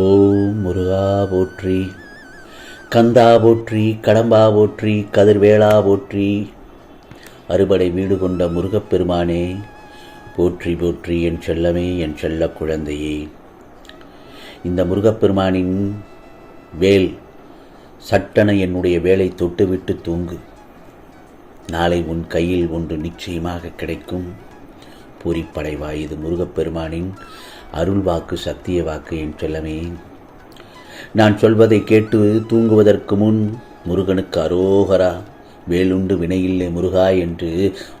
ஓம் முருகா போற்றி கந்தா போற்றி கடம்பா போற்றி கதிர்வேளா போற்றி. அறுபடை வீடு கொண்ட முருகப்பெருமானே போற்றி போற்றி என் செல்லமே என் செல்ல குழந்தையே. இந்த முருகப்பெருமானின் வேல் சட்டென என்னுடைய வேலை தொட்டுவிட்டு தூங்கு. நாளை உன் கையில் ஒன்று நிச்சயமாக கிடைக்கும். பூரிப்படைவாய் இது முருகப்பெருமானின் அருள் வாக்கு சத்திய வாக்கு என் செல்லமே. நான் சொல்வதை கேட்டு தூங்குவதற்கு முன் முருகனுக்கு அரோகரா வேலுண்டு வினையில்லை முருகா என்று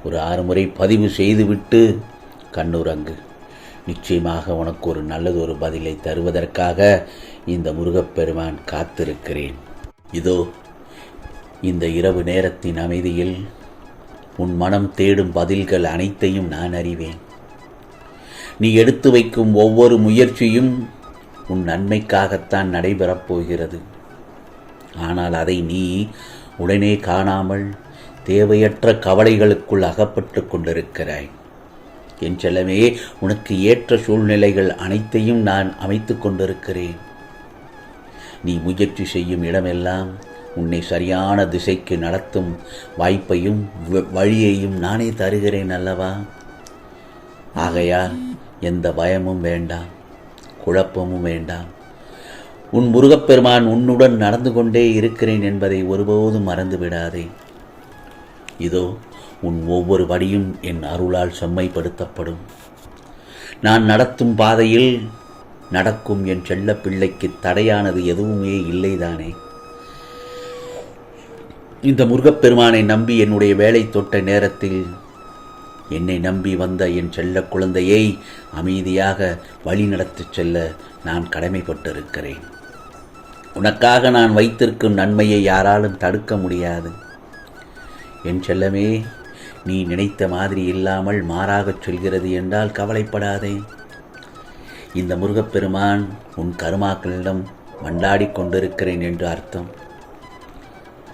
ஒரு ஆறு முறை பதிவு செய்துவிட்டு கண்ணுறங்கு நிச்சயமாக உனக்கு ஒரு நல்லது ஒரு பதிலை தருவதற்காக இந்த முருகப்பெருமான் காத்திருக்கிறேன். இதோ இந்த இரவு நேரத்தின் அமைதியில் உன் மனம் தேடும் பதில்கள் அனைத்தையும் நான் அறிவேன். நீ எடுத்து வைக்கும் ஒவ்வொரு முயற்சியும் உன் நன்மைக்காகத்தான் நடைபெறப் போகிறது. ஆனால் அதை நீ உடனே காணாமல் தேவையற்ற கவலைகளுக்குள் அகப்பட்டு கொண்டிருக்கிறாய். என் செல்லமே உனக்கு ஏற்ற சூழ்நிலைகள் அனைத்தையும் நான் அமைத்து கொண்டிருக்கிறேன். நீ முயற்சி செய்யும் இடமெல்லாம் உன்னை சரியான திசைக்கு நடத்தும் வாய்ப்பையும் வ- வழியையும் நானே தருகிறேன் அல்லவா? ஆகையால் எந்த பயமும் வேண்டாம் குழப்பமும் வேண்டாம் உன் முருகப்பெருமான் உன்னுடன் நடந்து கொண்டே இருக்கிறேன் என்பதை ஒருபோதும் மறந்து விடாதே இதோ உன் ஒவ்வொரு வடியும் என் அருளால் செம்மைப்படுத்தப்படும். நான் நடத்தும் பாதையில் நடக்கும் என் செல்ல பிள்ளைக்கு தடையானது எதுவுமே இல்லைதானே. இந்த முருகப்பெருமானை நம்பி என்னுடைய வேலை தொட்ட நேரத்தில் என்னை நம்பி வந்த என் செல்ல குழந்தையை அமைதியாக வழி நடத்திச் செல்ல நான் கடமைப்பட்டிருக்கிறேன். உனக்காக நான் வைத்திருக்கும் நன்மையை யாராலும் தடுக்க முடியாது. என் செல்லமே நீ நினைத்த மாதிரி இல்லாமல் மாறாகச் சொல்கிறது என்றால் கவலைப்படாதே. இந்த முருகப்பெருமான் உன் கருமாக்களிடம் மண்டாடி கொண்டிருக்கிறேன் என்று அர்த்தம்.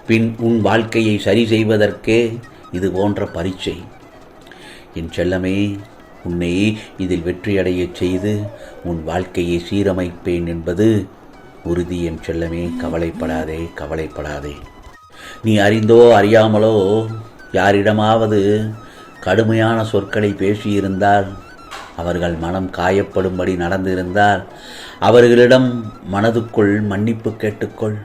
பின் உன் வாழ்க்கையை சரி செய்வதற்கே இது போன்ற பரீட்சை. என் செல்லமே உன்னை இதில் வெற்றியடையச் செய்து உன் வாழ்க்கையை சீரமைப்பேன் என்பது உறுதி. என் செல்லமே கவலைப்படாதே கவலைப்படாதே. நீ அறிந்தோ அறியாமலோ யாரிடமாவது கடுமையான சொற்களை பேசியிருந்தால் அவர்கள் மனம் காயப்படும்படி நடந்திருந்தால் அவர்களிடம் மனதுக்குள் மன்னிப்பு கேட்டுக்கொள்.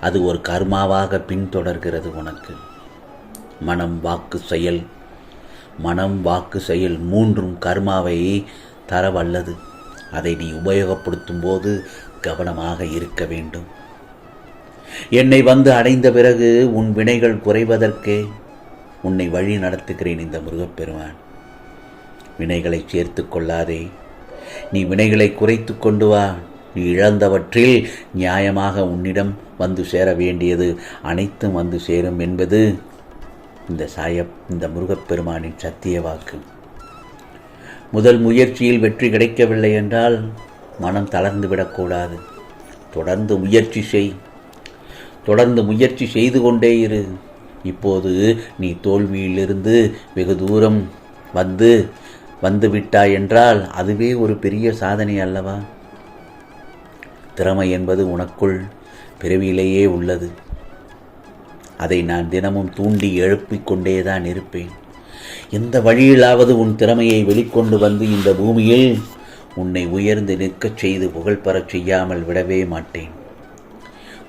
அது ஒரு கர்மாவாக பின்தொடர்கிறது உனக்கு. மனம் வாக்கு செயல் மனம் வாக்கு செயல் மூன்றும் கர்மாவை தரவல்லது அதை நீ உபயோகப்படுத்தும் போது கவனமாக இருக்க வேண்டும். என்னை வந்து அடைந்த பிறகு உன் வினைகள் குறைவதற்கே உன்னை வழி நடத்துகிறேன் இந்த முருகப்பெருமான். வினைகளை சேர்த்து கொள்ளாதே. நீ வினைகளை குறைத்து கொண்டு வா. நீ இழந்தவற்றில் நியாயமாக உன்னிடம் வந்து சேர வேண்டியது அனைத்தும் வந்து சேரும் என்பது இந்த சாய இந்த முருகப்பெருமானின் சத்திய வாக்கு. முதல் முயற்சியில் வெற்றி கிடைக்கவில்லை என்றால் மனம் தளர்ந்து விடக்கூடாது. தொடர்ந்து முயற்சி செய். தொடர்ந்து முயற்சி செய்து கொண்டே இரு. இப்போது நீ தோல்வியிலிருந்து வெகு தூரம் வந்து வந்துவிட்டாய் என்றால் அதுவே ஒரு பெரிய சாதனை அல்லவா? திறமை என்பது உனக்குள் பிறவியிலேயே உள்ளது. அதை நான் தினமும் தூண்டி எழுப்பிக் கொண்டேதான் இருப்பேன். எந்த வழியிலாவது உன் திறமையை வெளிக்கொண்டு வந்து இந்த பூமியில் உன்னை உயர்ந்து நிற்கச் செய்து புகழ் பெறச் செய்யாமல் விடவே மாட்டேன்.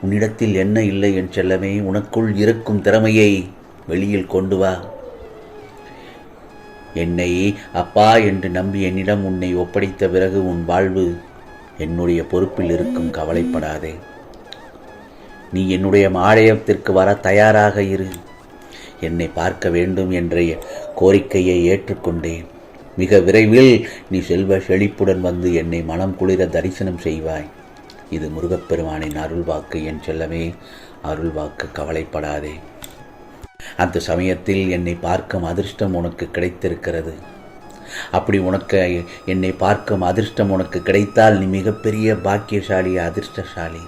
உன்னிடத்தில் என்ன இல்லை என் செல்லமே உனக்குள் இருக்கும் திறமையை வெளியில் கொண்டு வா. என்னை அப்பா என்று நம்பி என்னிடம் உன்னை ஒப்படைத்த பிறகு உன் வாழ்வு என்னுடைய பொறுப்பில் இருக்கும் கவலைப்படாதே. நீ என்னுடைய ஆலயத்திற்கு வர தயாராக இரு. என்னை பார்க்க வேண்டும் என்ற கோரிக்கையை ஏற்றுக்கொண்டேன். மிக விரைவில் நீ செல்வ செழிப்புடன் வந்து என்னை மனம் குளிர தரிசனம் செய்வாய். இது முருகப்பெருமானின் அருள்வாக்கு என் செல்லமே அருள்வாக்கு கவலைப்படாதே. அந்த சமயத்தில் என்னை பார்க்கும் அதிர்ஷ்டம் உனக்கு கிடைத்திருக்கிறது. அப்படி உனக்கு என்னை பார்க்கும் அதிர்ஷ்டம் உனக்கு கிடைத்தால் நீ மிகப்பெரிய பாக்கியசாலி அதிர்ஷ்டசாலி.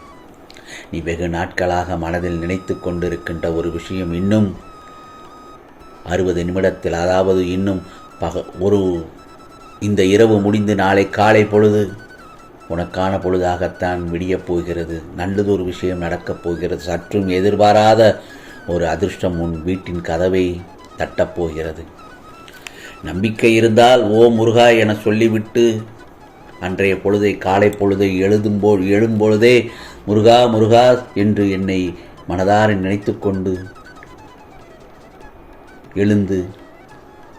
நீ வெகு நாட்களாக மனதில் நினைத்து கொண்டிருக்கின்ற ஒரு விஷயம் இன்னும் அறுபது நிமிடத்தில் அதாவது இன்னும் பக ஒரு இந்த இரவு முடிந்து நாளை காலை பொழுது உனக்கான பொழுதாகத்தான் விடியப் போகிறது. நல்லதொரு விஷயம் நடக்கப் போகிறது. சற்றும் எதிர்பாராத ஒரு அதிர்ஷ்டம் உன் வீட்டின் கதவை தட்டப்போகிறது நம்பிக்கை இருந்தால் ஓ முருகா என சொல்லிவிட்டு அன்றைய பொழுதை காலை பொழுதை எழுதும்போ எழும்பொழுதே முருகா முருகா என்று என்னை மனதார நினைத்துக்கொண்டு எழுந்து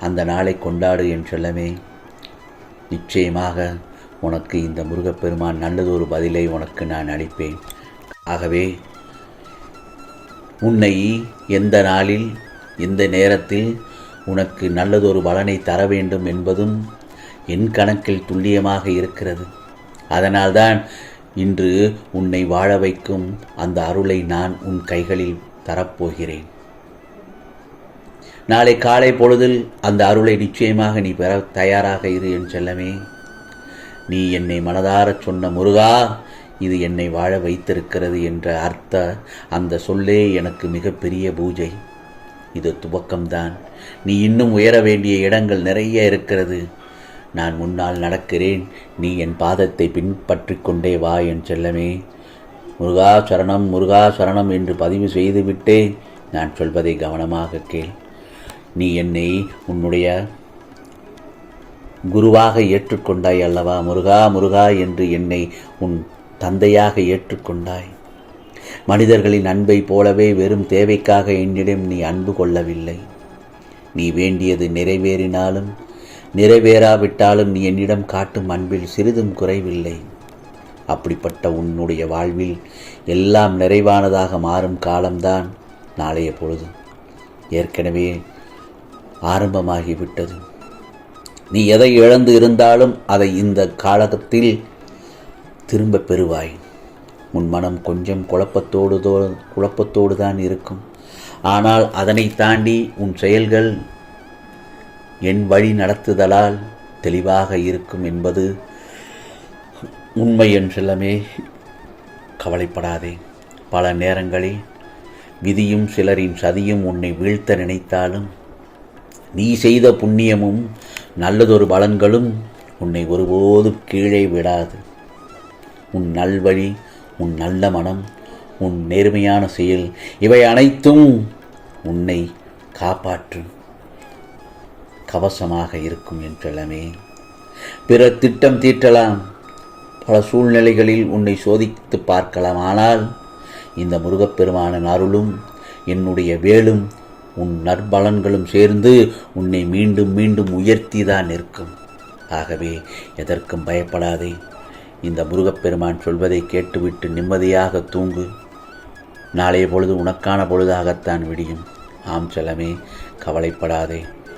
அந்த நாளை கொண்டாடு என் செல்லமே. நிச்சயமாக உனக்கு இந்த முருகப்பெருமான் நல்லதொரு பதிலை உனக்கு நான் அளிப்பேன். ஆகவே உன்னை எந்த நாளில் எந்த நேரத்தில் உனக்கு நல்லதொரு பலனை தர வேண்டும் என்பதும் என் கணக்கில் துல்லியமாக இருக்கிறது. அதனால்தான் இன்று உன்னை வாழ வைக்கும் அந்த அருளை நான் உன் கைகளில் தரப்போகிறேன். நாளை காலை பொழுதில் அந்த அருளை நிச்சயமாக நீ பெற தயாராக இரு என் செல்லமே. நீ என்னை மனதாரச் சொன்ன முருகா இது என்னை வாழ வைத்திருக்கிறது என்ற அர்த்த அந்த சொல்லே எனக்கு மிகப்பெரிய பூஜை. இது துவக்கம்தான். நீ இன்னும் உயர வேண்டிய இடங்கள் நிறைய இருக்கிறது. நான் முன்னால் நடக்கிறேன். நீ என் பாதத்தை பின்பற்றி கொண்டே வா என் செல்லமே. முருகா சரணம் முருகா சரணம் என்று பதிவு செய்துவிட்டே நான் சொல்வதை கவனமாக கேள். நீ என்னை உன்னுடைய குருவாக ஏற்றுக்கொண்டாய் அல்லவா? முருகா முருகா என்று என்னை உன் தந்தையாக ஏற்றுக்கொண்டாய். மனிதர்களின் அன்பை போலவே வெறும் தேவைக்காக என்னிடம் நீ அன்பு கொள்ளவில்லை. நீ வேண்டியது நிறைவேறினாலும் நிறைவேறாவிட்டாலும் நீ என்னிடம் காட்டும் அன்பில் சிறிதும் குறைவில்லை. அப்படிப்பட்ட உன்னுடைய வாழ்வில் எல்லாம் நிறைவானதாக மாறும் காலம்தான் நாளைய பொழுது. ஏற்கனவே ஆரம்பமாகிவிட்டது. நீ எதை இழந்து இருந்தாலும் அதை இந்த காலகத்தில் திரும்ப பெறுவாய். உன் மனம் கொஞ்சம் குழப்பத்தோடு குழப்பத்தோடு தான் இருக்கும். ஆனால் அதனை தாண்டி உன் செயல்கள் என் வழி நடத்துதலால் தெளிவாக இருக்கும் என்பது உண்மை என்றெல்லாமே கவலைப்படாதே. பல நேரங்களில் விதியும் சிலரின் சதியும் உன்னை வீழ்த்த நினைத்தாலும் நீ செய்த புண்ணியமும் நல்லதொரு பலன்களும் உன்னை ஒருபோதும் கீழே விடாது. உன் நல்வழி உன் நல்ல மனம் உன் நேர்மையான செயல் இவை அனைத்தும் உன்னை காப்பாற்றும். கவசமாக இருக்கும் என் செல்லமே பிற திட்டம் தீட்டலாம். பல சூழ்நிலைகளில் உன்னை சோதித்து பார்க்கலாம். ஆனால் இந்த முருகப்பெருமானின் அருளும் என்னுடைய வேலும் உன் நற்பலன்களும் சேர்ந்து உன்னை மீண்டும் மீண்டும் உயர்த்தி தான் நிற்கும். ஆகவே எதற்கும் பயப்படாதே. இந்த முருகப்பெருமான் சொல்வதை கேட்டுவிட்டு நிம்மதியாக தூங்கு. நாளைய பொழுது உனக்கான பொழுதாகத்தான் விடியும். ஆம் செல்லமே கவலைப்படாதே.